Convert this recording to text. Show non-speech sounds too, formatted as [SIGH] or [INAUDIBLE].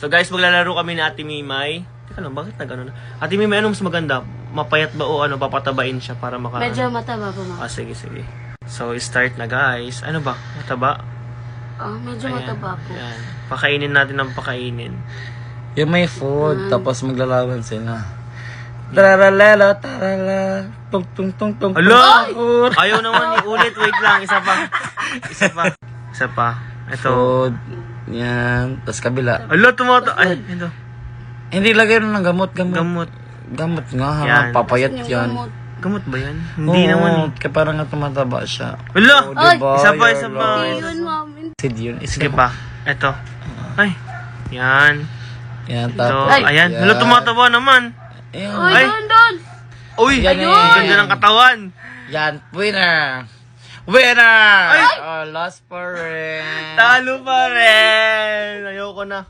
So guys, maglalaro kami ni Ate Mimay. Teka lang, bakit nag ano na? Ate Mimay, ano mas maganda? Mapayat ba o ano, papatabain siya para maka... Medyo mataba po, ma. Ah, sige, sige. So, start na guys. Ano ba? Mataba? Oh, medyo mataba po. Ayan. Pakainin natin ng pakainin. Yung may food, tapos maglalaban sila. Taralala, tarala, tung tung tung tung. Hala! Ayaw naman iulit. Wait lang. Isa pa. Isa pa. [LAUGHS] Isa pa. Ito. Food. Yan. Tapos kabila. Hala, tumata. Ay, ito. Hindi lagay ng gamot, gamot. Gamot. Gamot nga, ha? Yan. Papayat Yung yan. gamot. Gamot ba yan? Hindi Oo, naman eh. Kaya parang nga tumataba siya. Hala! Oh, diba? Isa pa, Your isa pa. love. Yun, mami. Sid yun. Isa Sige pa. Ito. Ay. Yan. Yan, Ito. tapos. Ayan. Hala, tumataba naman. Ayan. Ay, Ay. doon, doon. Uy! Yan Ang eh. ganda ng katawan. Yan, winner! Winner! Ay! Oh, lost pa rin. Talo pa rin. Ayoko na.